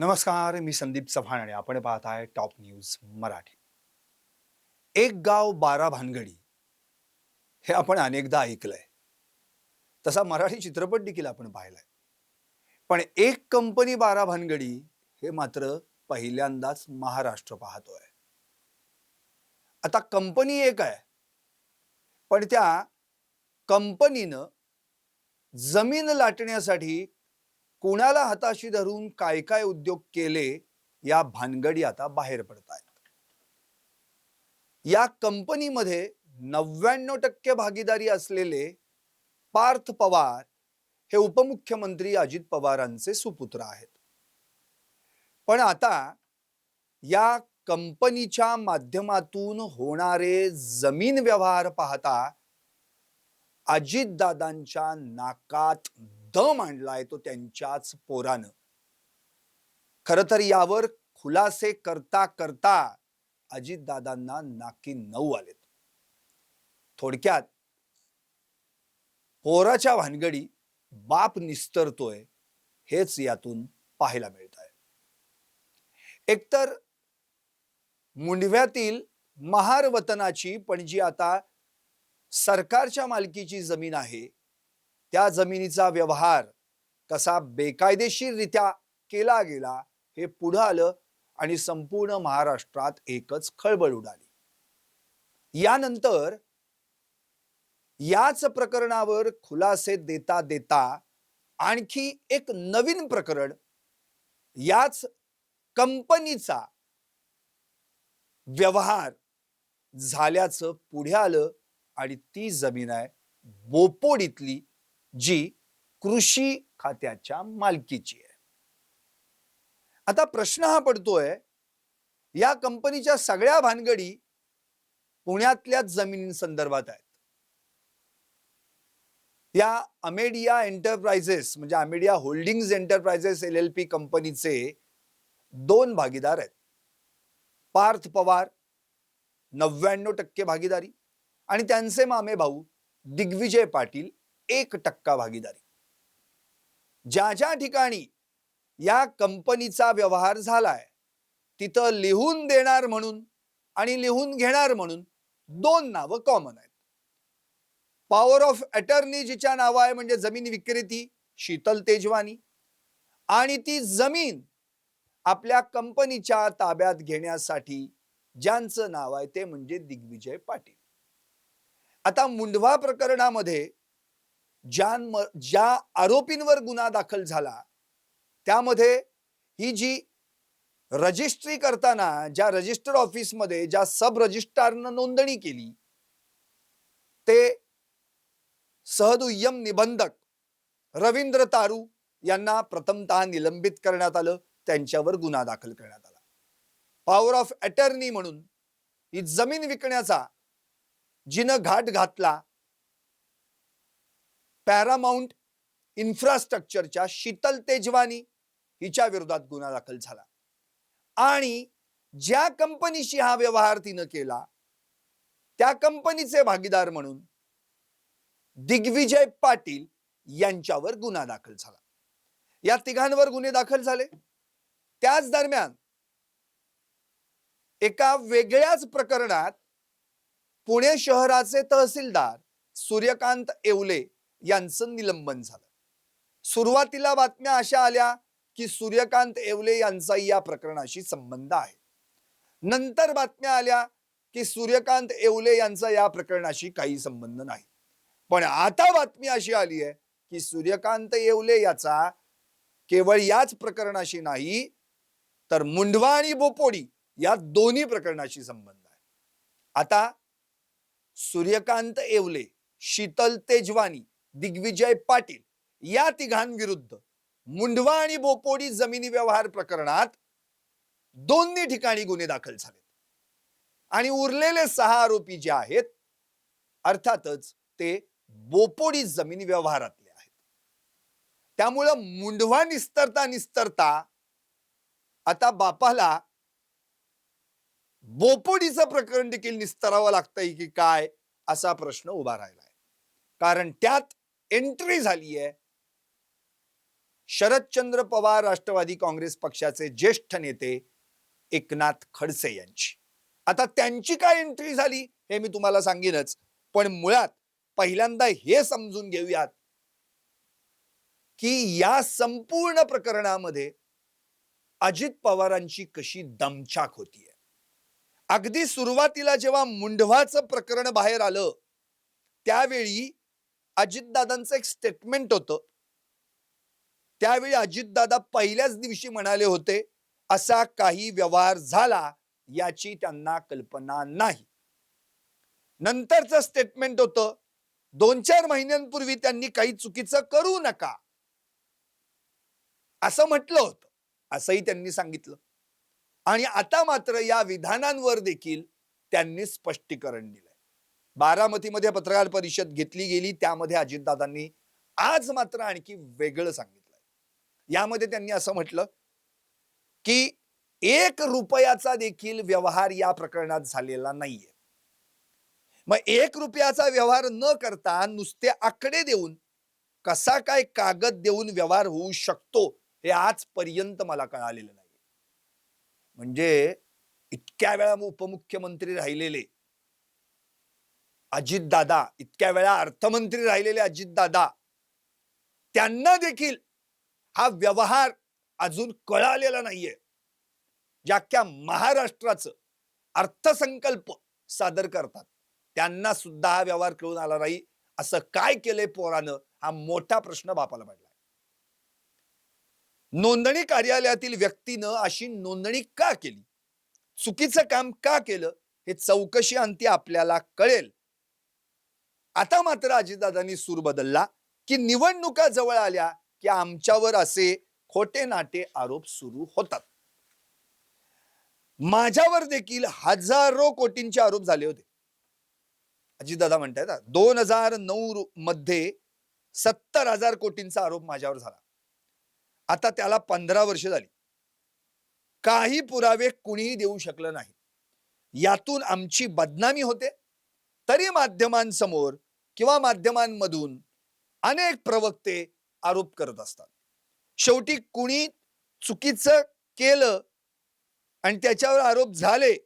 नमस्कार मी संदीप चव्हाण आणि आपण पाहत आहे टॉप न्यूज मराठी. एक गाव बारा भानगडी हे आपण अनेकदा ऐकलंय. तसा मराठी चित्रपट देखील आपण पाहिलाय. पण एक कंपनी बारा भानगडी हे मात्र पहिल्यांदाच महाराष्ट्र पाहतोय. आता कंपनी एक आहे. पण त्या कंपनीनं जमीन लाटण्यासाठी कोणाला हाताशी धरून काय काय उद्योग केले या भानगडी आता बाहेर पडत आहेत या कंपनीमध्ये नव्याण्णव टक्के भागीदारी असलेले पार्थ पवार हे उपमुख्यमंत्री अजित पवारांचे सुपुत्र आहेत. पण आता या कंपनीच्या माध्यमातून होणारे जमीन व्यवहार पाहता अजितदादांच्या नाकात दम आणलाय तो त्यांच्याच पोरानं. खर तर यावर खुलासे करता करता अजितदादांना नाकी नऊ आलेत. थोडक्यात पोराच्या भानगडी बाप निस्तरतोय हेच यातून पाहायला मिळत आहे एकतर मुंडव्यातील महार वतनाची पण जी आता सरकारच्या मालकीची जमीन आहे त्या जमिनीचा व्यवहार कसा बेकायदेशीररित्या केला गेला हे पुढं आलं आणि संपूर्ण महाराष्ट्रात एकच खळबळ उडाली. यानंतर याच प्रकरणावर खुलासे देता देता आणखी एक नवीन प्रकरण याच कंपनीचा व्यवहार झाल्याचं पुढे आलं आणि ती जमीन आहे बोपोडीतली जी कृषी खात्याच्या मालकीची आहे. आता प्रश्न हा पडतोय या कंपनीच्या सगळ्या भानगडी पुण्यातल्याच जमिनींसंदर्भात आहेत. या अमेडिया एंटरप्राइजेस म्हणजे Amadea holdings enterprises L L P कंपनीचे दोन भागीदार आहेत. पार्थ पवार नव्याण्णव टक्के भागीदारी आणि त्यांचे मामे भाऊ दिग्विजय पाटील एक टक्का भागीदारी. ज्या ज्या ठिकाणी या कंपनीचा व्यवहार झालाय तिथं लिहून देणार म्हणून आणि लिहून घेणार म्हणून दोन नावं कॉमन आहेत. पॉवर ऑफ अटर्नी जिच्या नावं आहे म्हणजे जमीन विक्रेती शीतल तेजवानी. आणि ती जमीन आपल्या कंपनीच्या ताब्यात घेण्यासाठी ज्यांचं नाव आहे ते म्हणजे दिग्विजय पाटील. आता मुंढवा प्रकरणामध्ये ज्या ज्या आरोपींवर गुन्हा दाखल झाला त्यामध्ये ही जी रजिस्ट्री करताना ज्या रजिस्टर ऑफिसमध्ये ज्या सब रजिस्ट्रारनं नोंदणी केली ते सहदुय्यम निबंधक रवींद्र तारू यांना प्रथमतः निलंबित करण्यात आलं त्यांच्यावर गुन्हा दाखल करण्यात आला. पॉवर ऑफ अटर्नी म्हणून ही जमीन विकण्याचा जिनं घाट घातला पॅरामाउंट इन्फ्रास्ट्रक्चरच्या शीतल तेजवानी हिच्या विरोधात गुन्हा दाखल झाला. आणि ज्या कंपनीशी हा व्यवहार तिनं केला त्या कंपनीचे भागीदार म्हणून दिग्विजय पाटील यांच्यावर गुन्हा दाखल झाला. या तिघांवर गुन्हे दाखल झाले. त्याच दरम्यान एका वेगळ्याच प्रकरणात पुणे शहराचे तहसीलदार सूर्यकांत येवले यांचं निलंबन झालं. सुरुवातीला बातम्या अशा आल्या की सूर्यकांत येवले यांचा या प्रकरणाशी संबंध आहे. नंतर बातम्या आल्या की सूर्यकांत येवले यांचा या प्रकरणाशी काही संबंध नाही. पण आता बातमी अशी आली आहे की सूर्यकांत येवले याचा केवळ याच प्रकरणाशी नाही तर मुंडवा आणि बोपोडी या दोन्ही प्रकरणाशी संबंध आहे. आता सूर्यकांत येवले शीतल तेजवानी दिग्विजय पाटील या तिघांविरुद्ध मुंडवा आणि बोपोडी जमिनी व्यवहार प्रकरणात दोन्ही ठिकाणी गुन्हे दाखल झाले आणि उरलेले सहा आरोपी जे आहेत अर्थातच ते बोपोडी जमिनी व्यवहारातले आहेत. त्यामुळं मुंढवा निस्तरता निस्तरता आता बापाला बोपोडीचं प्रकरण देखील निस्तरावं लागतंय की काय असा प्रश्न उभा राहिलाय. कारण त्यात एंट्री झाली आहे. शरदचंद्र पवार राष्ट्रवादी काँग्रेस पक्षाचे ज्येष्ठ नेते एकनाथ खडसे यांची. आता त्यांची काय एंट्री झाली हे मी तुम्हाला सांगेनच. पण मुळात पहिल्यांदा हे समजून घेऊयात की या संपूर्ण प्रकरणामध्ये अजित पवारांची कशी दमछाक होतीये. अगदी सुरुवातीला जेव्हा मुंढवाचं प्रकरण बाहेर आलं त्यावेळी अजितदादांचं एक स्टेटमेंट होतं. त्यावेळी अजितदादा पहिल्याच दिवशी म्हणाले होते असा काही व्यवहार झाला याची त्यांना कल्पना नाही. नंतरचं स्टेटमेंट होतं दोन चार महिन्यांपूर्वी त्यांनी काही चुकीचं करू नका. असं म्हटलं होतं. असंही त्यांनी सांगितलं. आणि आता मात्र या विधानांवर देखील त्यांनी स्पष्टीकरण दिलं. बारामतीमध्ये पत्रकार परिषद घेतली गेली त्यामध्ये अजितदादांनी आज मात्र आणखी वेगळं सांगितलंय. यामध्ये त्यांनी असं म्हटलं की एक रुपयाचा देखील व्यवहार या प्रकरणात झालेला नाहीये. मग एक रुपयाचा व्यवहार न करता नुसते आकडे देऊन कसा काय कागद देऊन व्यवहार होऊ शकतो हे आजपर्यंत मला कळालेलं नाही म्हणजे इतक्या वेळा उपमुख्यमंत्री राहिलेले अजितदादा इतक्या वेळा अर्थमंत्री राहिलेले अजितदादा त्यांना देखील हा व्यवहार अजून कळालेला नाहीये. ज्या महाराष्ट्राचं अर्थसंकल्प सादर करतात त्यांना सुद्धा हा व्यवहार कळून आला नाही. असं काय केलंय पोरानं हा मोठा प्रश्न बापाला पडला नोंदणी कार्यालयातील व्यक्तीनं अशी नोंदणी का केली? चुकीचं काम का केलं? हे चौकशी अंती आपल्याला कळेल. आता मात्र अजितदादांनी सूर बदलला की निवडणुका जवळ आल्या की आमच्यावर असे खोटे नाटे आरोप सुरू होतात. माझ्यावर देखील हजारो कोटींचे आरोप झाले होते. अजितदादा म्हणतायत दोन हजार नऊ मध्ये सत्तर हजार कोटींचा आरोप माझ्यावर झाला. आता त्याला पंधरा वर्ष झाली. काही पुरावे कुणीही देऊ शकलं नाही. यातून आमची बदनामी होते. तरी माध्यमांसमोर किंवा माध्यमांमधून अनेक प्रवक्ते आरोप करत असतात. शेवटी कुणी चुकीचं केलं आणि त्याच्यावर आरोप झाले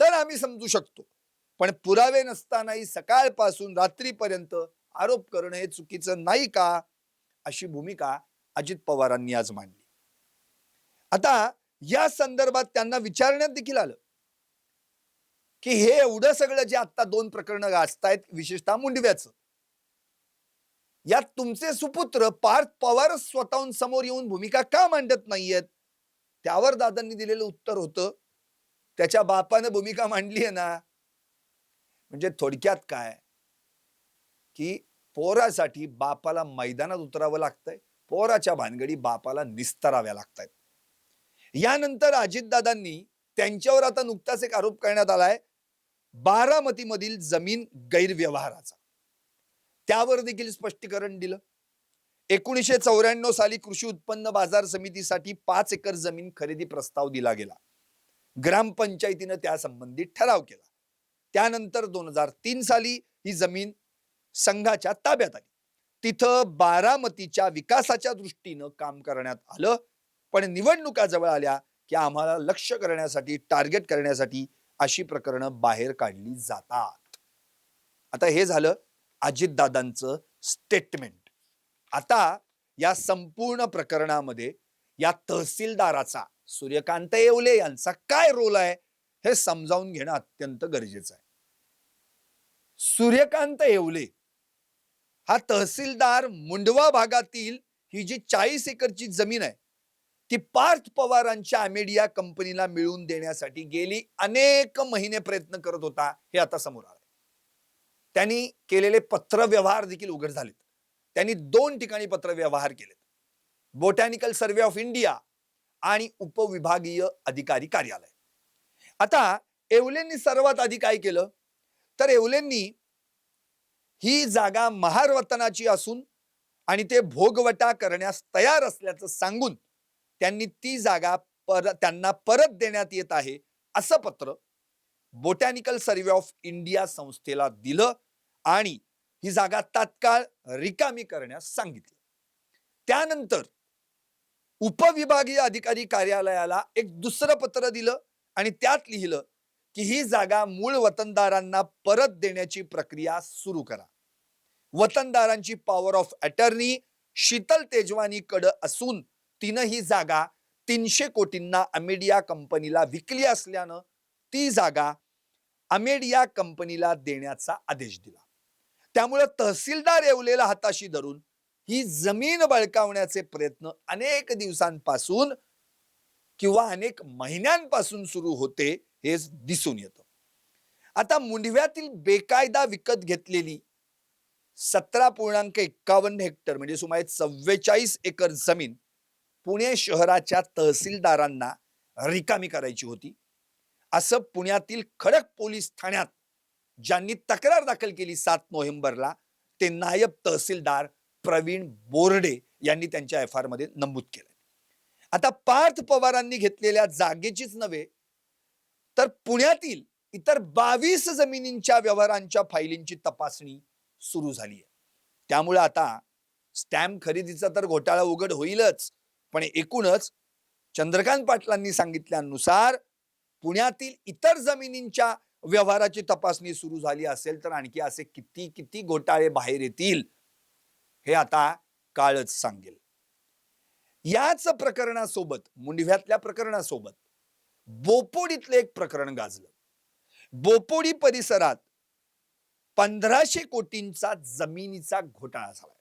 तर आम्ही समजू शकतो. पण पुरावे नसतानाही सकाळपासून रात्रीपर्यंत आरोप करणं हे चुकीचं नाही का? अशी भूमिका अजित पवारांनी आज मांडली. आता या संदर्भात त्यांना विचारण्यात देखील आलं. की हे एवढं सगळं जे आता दोन प्रकरणं गाजतायत विशेषतः मुंडव्याचं. यात तुमचे सुपुत्र पार्थ पवार स्वतःहून समोर येऊन भूमिका का मांडत नाहीयेत? त्यावर दादांनी दिलेलं उत्तर होतं त्याच्या बापानं भूमिका मांडली आहे ना. म्हणजे थोडक्यात काय? की पोरासाठी बापाला मैदानात उतरावं लागतंय पोराच्या भानगडी बापाला निस्तराव्या लागतायत. यानंतर अजितदादांनी त्यांच्यावर आता नुकताच एक आरोप करण्यात आलाय बारामतीमधील जमीन गैरव्यवहाराचा. त्यावर देखील स्पष्टीकरण दिलं. एकोणीसशे चौऱ्याण्णव साली कृषी उत्पन्न बाजार समितीसाठी पाच एकर जमीन खरेदी प्रस्ताव दिला गेला. ग्रामपंचायतीनं त्या संबंधित ठराव केला. त्यानंतर दोन हजार तीन साली ही जमीन संघाच्या ताब्यात आली. तिथं बारामतीच्या विकासाच्या दृष्टीनं काम करण्यात आलं. पण निवडणुका जवळ आल्या की आम्हाला लक्ष करण्यासाठी टार्गेट करण्यासाठी अशी प्रकरणं बाहेर काढली जातात. आता हे झालं अजितदादांचं स्टेटमेंट आता या संपूर्ण प्रकरणामध्ये या तहसीलदाराचा सूर्यकांत येवले यांचा काय रोल आहे हे समजावून घेणं अत्यंत गरजेचं आहे. सूर्यकांत येवले हा तहसीलदार मुंडवा भागातील ही जी चाळीस एकरची जमीन आहे ती पार्थ पवारांच्या अमेडिया कंपनीला मिळवून देण्यासाठी गेली. अनेक महिने प्रयत्न करत होता. हे आता समोर आलं त्यांनी केलेले पत्रव्यवहार देखील उघड झालेत. त्यांनी दोन ठिकाणी पत्रव्यवहार केलेत. बोटॅनिकल सर्वे ऑफ इंडिया आणि उपविभागीय अधिकारी कार्यालय. आता एवलेंनी सर्वात आधी काय केलं? तर एवलेंनी ही जागा महारवतनाची असून आणि ते भोगवटा करण्यास तयार असल्याचं सांगून त्यांनी ती जागा पर त्यांना परत देण्यात येत आहे असं पत्र बोटॅनिकल सर्वे ऑफ इंडिया संस्थेला दिलं आणि ही जागा तात्काळ रिकामी करण्यास सांगितलं. त्यानंतर उपविभागीय अधिकारी कार्यालयाला एक दुसरं पत्र दिलं आणि त्यात लिहिलं की ही जागा मूळ वतनदारांना परत देण्याची प्रक्रिया सुरू करा. वतनदारांची पॉवर ऑफ अटर्नी शीतल तेजवानीकडं असून तिनं ही जागा तीनशे कोटींना अमेडिया कंपनीला विकली असल्यानं ती जागा अमेडिया कंपनीला देण्याचा आदेश दिला. त्यामुळे तहसीलदार येवलेला हाताशी धरून ही जमीन बळकावण्याचे प्रयत्न अनेक दिवसांपासून किंवा अनेक महिन्यांपासून सुरू होते हे दिसून येतं. आता मुंढव्यातील बेकायदा विकत घेतलेली सतरा पूर्णांक एक्कावन्न हेक्टर म्हणजे सुमारे चव्वेचाळीस एकर जमीन पुणे शहराच्या तहसीलदारांना रिकामी करायची होती. असं पुण्यातील खडक पोलीस ठाण्यात ज्यांनी तक्रार दाखल केली सात नोव्हेंबरला ते नायब तहसीलदार प्रवीण बोर्डे यांनी त्यांच्या एफ आरमध्ये नमूद केलंय आता पार्थ पवारांनी घेतलेल्या जागेचीच नव्हे तर पुण्यातील इतर बावीस जमिनींच्या व्यवहारांच्या फायलींची तपासणी सुरू झाली आहे त्यामुळे आता स्टॅम्प खरेदीचा तर घोटाळा उघड होईलच पण एकूणच चंद्रकांत पाटलांनी सांगितल्यानुसार पुण्यातील इतर जमिनींच्या व्यवहाराची तपासणी सुरू झाली असेल तर आणखी असे किती किती घोटाळे बाहेर येतील हे आता काळच सांगेल. याच प्रकरणासोबत मुंडव्यातल्या प्रकरणासोबत बोपोडीतलं एक प्रकरण गाजलं. बोपोडी परिसरात पंधराशे कोटींचा जमिनीचा घोटाळा झाला.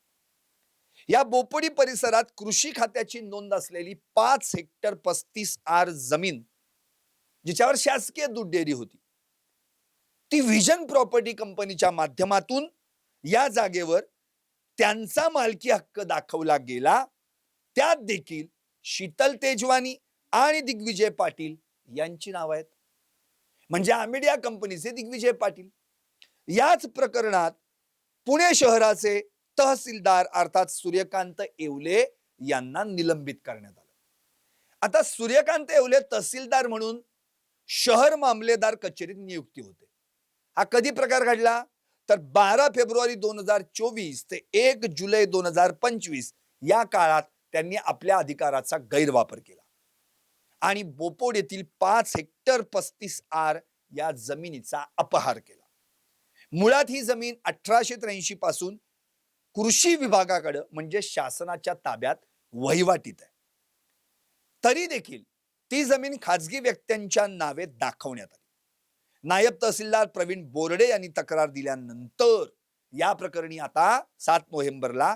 या बोपडी परिसरात कृषी खात्याची नोंद असलेली पाच हेक्टर पस्तीस आर जमीन जिच्यावर शासकीय दूध डेअरी होती. ती व्हिजन प्रॉपर्टी कंपनीच्या माध्यमातून या जागेवर त्यांचा मालकी हक्क दाखवला गेला. त्यात देखील शीतल तेजवानी आणि दिग्विजय पाटील यांची नाव आहेत. म्हणजे आमिडिया कंपनीचे दिग्विजय पाटील. याच प्रकरणात पुणे शहराचे तहसीलदार अर्थात सूर्यकांत येवले यांना निलंबित करण्यात आलं. आता सूर्यकांत येवले तहसीलदार म्हणून शहर मामलेदार कचेरीत नियुक्ती होते. हा कधी प्रकार घडला? तर बारा फेब्रुवारी दोन हजार चोवीस ते एक जुलै दोन हजार पंचवीस या काळात त्यांनी आपल्या अधिकाराचा गैरवापर केला. आणि बोपोड येथील पाच हेक्टर पस्तीस आर या जमिनीचा अपहार केला. मुळात ही जमीन अठराशे त्र्याऐंशी पासून कृषी विभागाकडं म्हणजे शासनाच्या ताब्यात वहिवाटीत आहे. तरी देखील ती जमीन खाजगी व्यक्त्यांच्या नावे दाखवण्यात आली. नायब तहसीलदार प्रवीण बोर्डे यांनी तक्रार दिल्यानंतर या प्रकरणी आता सात नोव्हेंबरला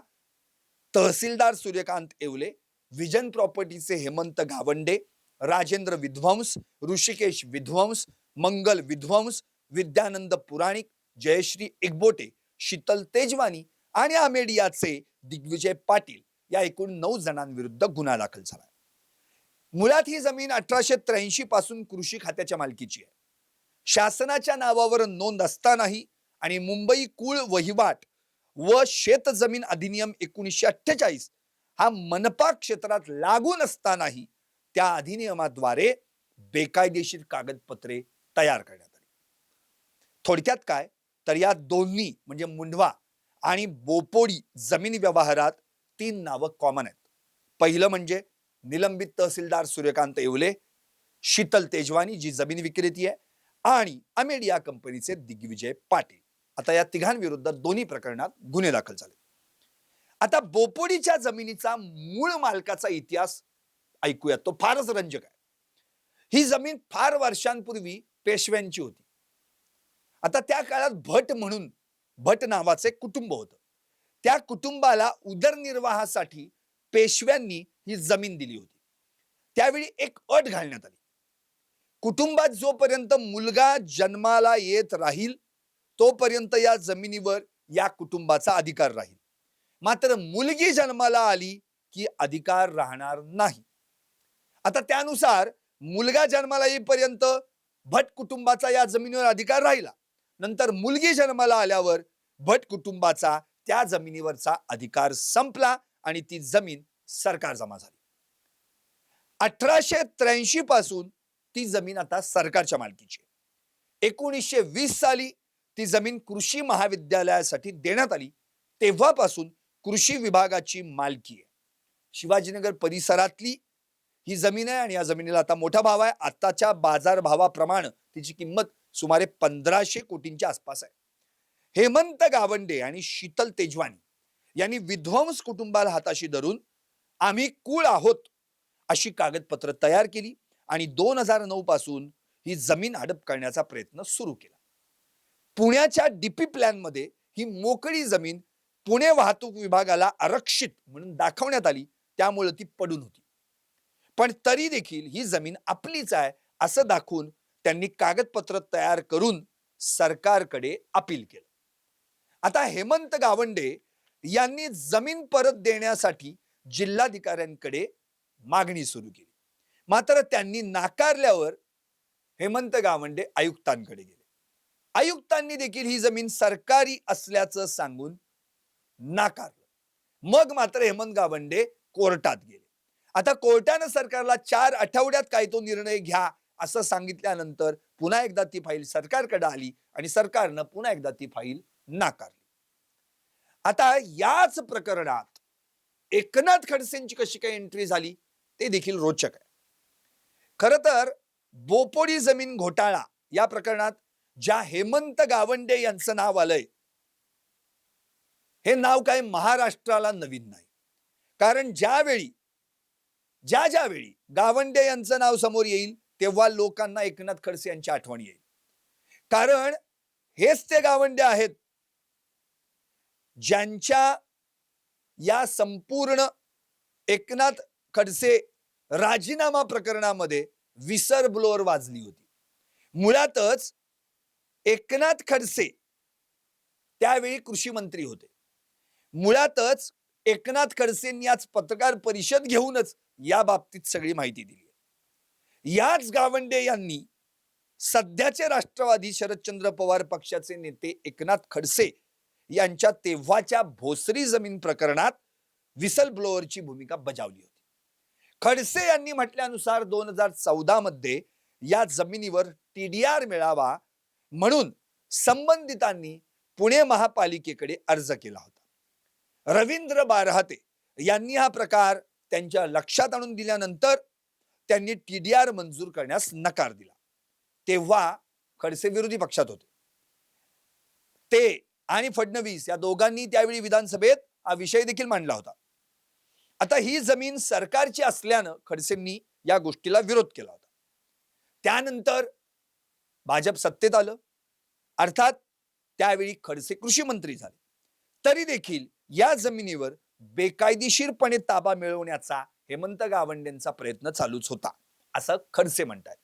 तहसीलदार सूर्यकांत येवले विजन प्रॉपर्टीचे हेमंत गावंडे राजेंद्र विध्वंस ऋषिकेश विध्वंस मंगल विध्वंस विद्यानंद पुराणिक जयश्री एकबोटे शीतल तेजवानी आणि आमेडियाचे दिग्विजय पाटील या एकूण नऊ जणांविरुद्ध गुन्हा दाखल झाला. मुळात ही जमीन अठराशे त्र्याऐंशी पासून कृषी खात्याच्या मालकीची आहे. शासनाच्या नावावर नोंद असतानाही आणि मुंबई कुळ वहिवाट व शेत जमीन अधिनियम एकोणीसशे अठ्ठेचाळीस हा मनपा क्षेत्रात लागू नसतानाही त्या अधिनियमाद्वारे बेकायदेशीर कागदपत्रे तयार करण्यात आली. थोडक्यात काय? तर या दोन्ही म्हणजे मुंढवा आणि बोपोडी जमीन व्यवहारात तीन नावं कॉमन आहेत. पहिलं म्हणजे निलंबित तहसीलदार सूर्यकांत येवले शीतल तेजवानी जी जमीन विक्रेती आहे आणि अमेड या कंपनीचे दिग्विजय पाटील. आता या तिघांविरुद्ध दोन्ही प्रकरणात गुन्हे दाखल झाले. आता बोपोडीच्या जमिनीचा मूळ मालकाचा इतिहास ऐकूया तो फारच रंजक आहे. ही जमीन फार वर्षांपूर्वी पेशव्यांची होती. आता त्या काळात भट म्हणून भट नावाचे कुटुंब होतं. त्या कुटुंबाला उदरनिर्वाहासाठी पेशव्यांनी ही जमीन दिली होती. त्यावेळी एक अट घालण्यात आली. कुटुंबात जोपर्यंत मुलगा जन्माला येत राहील तोपर्यंत या जमिनीवर या कुटुंबाचा अधिकार राहील. मात्र मुलगी जन्माला आली की अधिकार राहणार नाही. आता त्यानुसार मुलगा जन्माला येईपर्यंत भट कुटुंबाचा या जमिनीवर अधिकार राहिला. नंतर मुलगी जन्माला आल्यावर भट कुटुंबाचा त्या जमिनीवरचा अधिकार संपला आणि ती जमीन सरकार जमा झाली. अठराशे त्र्याऐंशी पासून ती जमीन आता सरकारच्या मालकीची एकोणीसशे वीस साली ती जमीन कृषी महाविद्यालयासाठी देण्यात आली. तेव्हापासून कृषी विभागाची मालकी आहे. शिवाजीनगर परिसरातली ही जमीन आहे आणि या जमिनीला आता मोठा भाव आहे. आताच्या बाजारभावाप्रमाणे तिची किंमत सुमारे पंधराशे कोटींच्या आसपास आहे. हेमंत गावंडे आणि शीतल तेजवानी यांनी विध्वंस कुटुंबाला हाताशी धरून आम्ही कुळ आहोत अशी कागदपत्र तयार केली आणि दोन हजार नऊ पासून ही जमीन हडप करण्याचा प्रयत्न सुरू केला. पुण्याच्या डीपी प्लॅनमध्ये ही मोकळी जमीन पुणे वाहतूक विभागाला आरक्षित म्हणून दाखवण्यात आली त्यामुळे ती पडून होती. पण तरी देखील ही जमीन आपलीच आहे असं दाखवून त्यांनी कागदपत्र तयार करून सरकारकडे अपील केलं. आता हेमंत गावंडे यांनी जमीन परत देण्यासाठी जिल्हाधिकाऱ्यांकडे मागणी सुरू केली. मात्र त्यांनी नाकारल्यावर हेमंत गावंडे आयुक्तांकडे गेले. आयुक्तांनी देखील ही जमीन सरकारी असल्याचं सांगून नाकारलं. मग मात्र हेमंत गावंडे कोर्टात गेले. आता कोर्टानं सरकारला चार आठवड्यात काय तो निर्णय घ्या असं सांगितल्यानंतर पुन्हा एकदा ती फाईल सरकारकडे आली आणि सरकारनं पुन्हा एकदा ती फाईल नाकारली. आता याच प्रकरणात एकनाथ खडसेंची कशी काय एंट्री झाली ते देखील रोचक आहे. खर तर बोपोडी जमीन घोटाळा या प्रकरणात ज्या हेमंत गावंडे यांचं नाव आलंय हे नाव काय महाराष्ट्राला नवीन नाही. कारण ज्यावेळी ज्या ज्यावेळी गावंडे यांचं नाव समोर येईल तेव्हा लोकांना एकनाथ खडसे यांची आठवण येईल. कारण हेच ते गावंडे आहेत. ज्यांच्या या संपूर्ण एकनाथ खडसे राजीनामा प्रकरणामध्ये विसर ब्लोअर वाजली होती. मुळातच एकनाथ खडसे त्यावेळी कृषी मंत्री होते. मुळातच एकनाथ खडसेंनी आज पत्रकार परिषद घेऊनच या बाबतीत सगळी माहिती दिली. याच गावंडे यांनी सध्याचे राष्ट्रवादी शरदचंद्र पवार पक्षाचे नेते एकनाथ खडसे यांच्या तेव्हाच्या भोसरी जमीन प्रकरणात विसल ब्लोअरची भूमिका बजावली होती. खडसे यांनी म्हटल्यानुसार दोन हजार चौदा मध्ये या जमिनीवर टीडीआर मिळावा म्हणून संबंधितांनी पुणे महापालिकेकडे अर्ज केला होता. रवींद्र बारहाते यांनी हा प्रकार त्यांच्या लक्षात आणून दिल्यानंतर त्यांनी टीडीआर मंजूर करण्यास नकार दिला. तेव्हा खडसे विरोधी पक्षात होते. ते आणि फडणवीस या दोघांनी त्यावेळी विधानसभेत हा विषय देखील मांडला होता. आता ही जमीन सरकारची असल्यानं खडसेंनी या गोष्टीला विरोध केला होता. त्यानंतर भाजप सत्तेत आलं. अर्थात त्यावेळी खडसे कृषी मंत्री झाले. तरी देखील या जमिनीवर बेकायदेशीरपणे ताबा मिळवण्याचा हेमंत गावंडेंचा प्रयत्न चालूच होता असं खडसे म्हणतात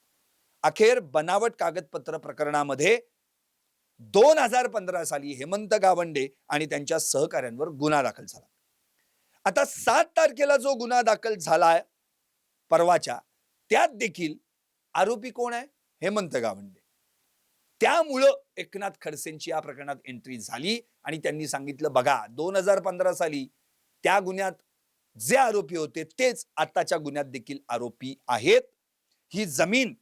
अखेर बनावट कागदपत्र प्रकरणामध्ये दोन हजार पंधरा साली हेमंत गावंडे आणि त्यांच्या सहकाऱ्यांवर गुन्हा दाखल झाला. आता सात तारखेला जो गुन्हा दाखल झालाय परवाच्या त्यात देखील आरोपी कोण आहे? हेमंत गावंडे. त्यामुळं एकनाथ खडसेंची या प्रकरणात एंट्री झाली आणि त्यांनी सांगितलं बघा दोन हजार पंधरा साली त्या गुन्ह्यात जे आरोपी होते तेच आताच्या गुन्ह्यात देखील आरोपी आहेत. ही जमीन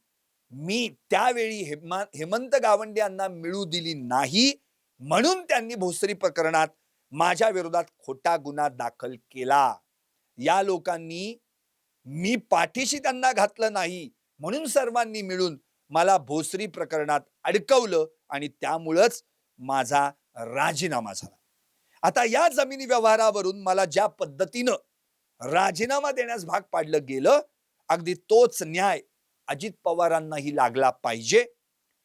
मी त्यावेळी हेमा हेमंत गावंडे यांना मिळू दिली नाही म्हणून त्यांनी भोसरी प्रकरणात माझ्या विरोधात खोटा गुन्हा दाखल केला. या लोकांनी मी पाठीशी त्यांना घातलं नाही म्हणून सर्वांनी मिळून मला भोसरी प्रकरणात अडकवलं आणि त्यामुळंच माझा राजीनामा झाला. आता या जमिनी व्यवहारावरून मला ज्या पद्धतीनं राजीनामा देण्यास भाग पाडलं गेलं अगदी तोच न्याय अजित पवारांनाही लागला पाहिजे.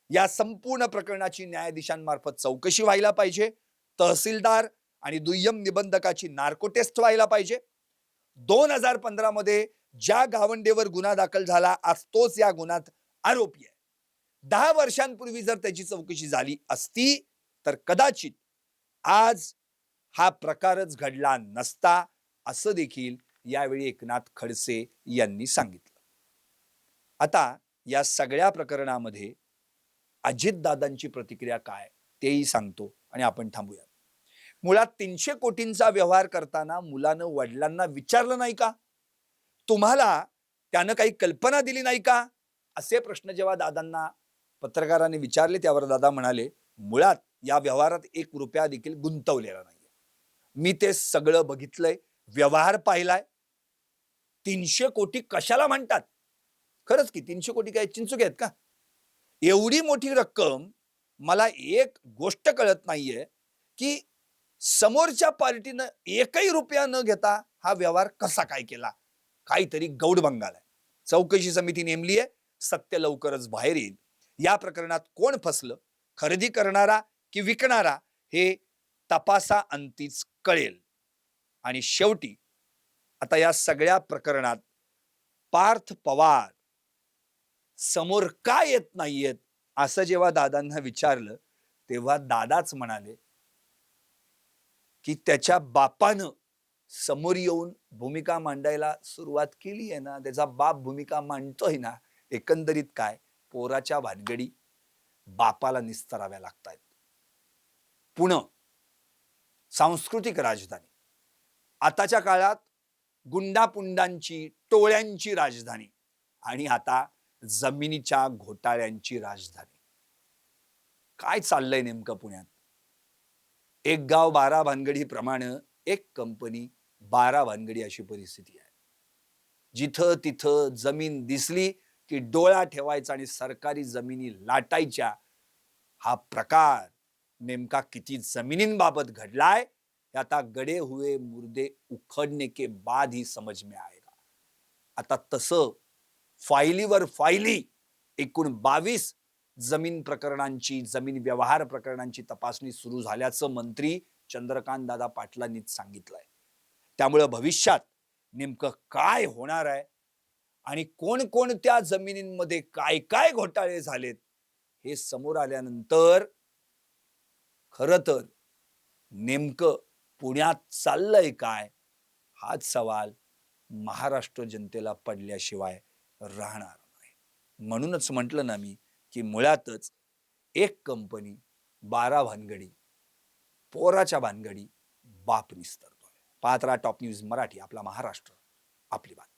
या संपूर्ण प्रकरणाची न्यायाधीशांमार्फत चौकशी व्हायला पाहिजे तहसीलदार आणि दुय्यम निबंधकाची नार्को टेस्ट व्हायला पाहिजे. दोन हजार पंधरामध्ये ज्या गावंडेवर गुन्हा दाखल झाला आज तोच या गुन्ह्यात आरोपी आहे. दहा वर्षांपूर्वी जर त्याची चौकशी झाली असती तर कदाचित आज हा प्रकारच घडला नसता असं देखील यावेळी एकनाथ खडसे यांनी सांगितलं. आता या सगळ्या प्रकरणामध्ये अजितदादांची प्रतिक्रिया काय तेही सांगतो आणि आपण थांबूया मुळात तीनशे कोटींचा व्यवहार करताना मुलानं वडिलांना विचारलं नाही का? तुम्हाला त्यानं काही कल्पना दिली नाही का? असे प्रश्न जेव्हा दादांना पत्रकारांनी विचारले त्यावर दादा म्हणाले मुळात या व्यवहारात एक रुपया देखील गुंतवलेला नाही मी ते सगळं बघितलंय व्यवहार पाहिलाय तीनशे कोटी कशाला म्हणतात? खरंच की तीनशे कोटी काय चिंचुक आहेत का? एवढी मोठी रक्कम मला एक गोष्ट कळत नाहीये की समोरच्या पार्टीनं एकही रुपया न घेता हा व्यवहार कसा काय केला? काहीतरी गौड बंगाल आहे. चौकशी समिती नेमली आहे. सत्य लवकरच बाहेर येईल. या प्रकरणात कोण फसलं? खरेदी करणारा की विकणारा? हे तपासा अंतीच कळेल. आणि शेवटी आता या सगळ्या प्रकरणात पार्थ पवार समोर का येत नाहीयेत असं जेव्हा दादांना विचारलं तेव्हा दादाच म्हणाले की त्याच्या बापानं समोर येऊन भूमिका मांडायला सुरुवात केली आहे ना. त्याचा बाप भूमिका मांडतोय ना. एकंदरीत काय? पोराच्या भानगडी बापाला निस्तराव्या लागतायत. पुणे सांस्कृतिक राजधानी. आताच्या काळात गुंडापुंडांची टोळ्यांची राजधानी आणि आता जमिनीच्या घोटाळ्यांची राजधानी. काय चाललंय नेमकं पुण्यात? एक गाव बारा भानगडी प्रमाणे एक कंपनी बारा भानगडी अशी परिस्थिती आहे. जिथं तिथं जमीन दिसली की डोळा ठेवायचा आणि सरकारी जमिनी लाटायच्या हा प्रकार नेमका किती जमिनींबाबत घडलाय आता गडे हुए मुर्दे उखडने के बाद ही समज में आएगा। आता तसं फायलीवर फायली एकूण बावीस जमीन प्रकरणांची जमीन व्यवहार प्रकरणांची तपासणी सुरू झाल्याचं मंत्री चंद्रकांत दादा पाटलांनीच सांगितलंय. त्यामुळं भविष्यात नेमकं काय होणार आहे आणि कोणकोणत्या जमिनींमध्ये काय काय घोटाळे झालेत हे समोर आल्यानंतर खर तर नेमकं पुण्यात चाललंय काय? हाच सवाल महाराष्ट्र जनतेला पडल्याशिवाय राहणार नाही. म्हणूनच म्हटलं ना मी की मुळातच एक कंपनी बारा भानगडी पोराच्या भानगडी बाप निस्तरतोय. पात्रा टॉप न्यूज मराठी आपला महाराष्ट्र आपली बात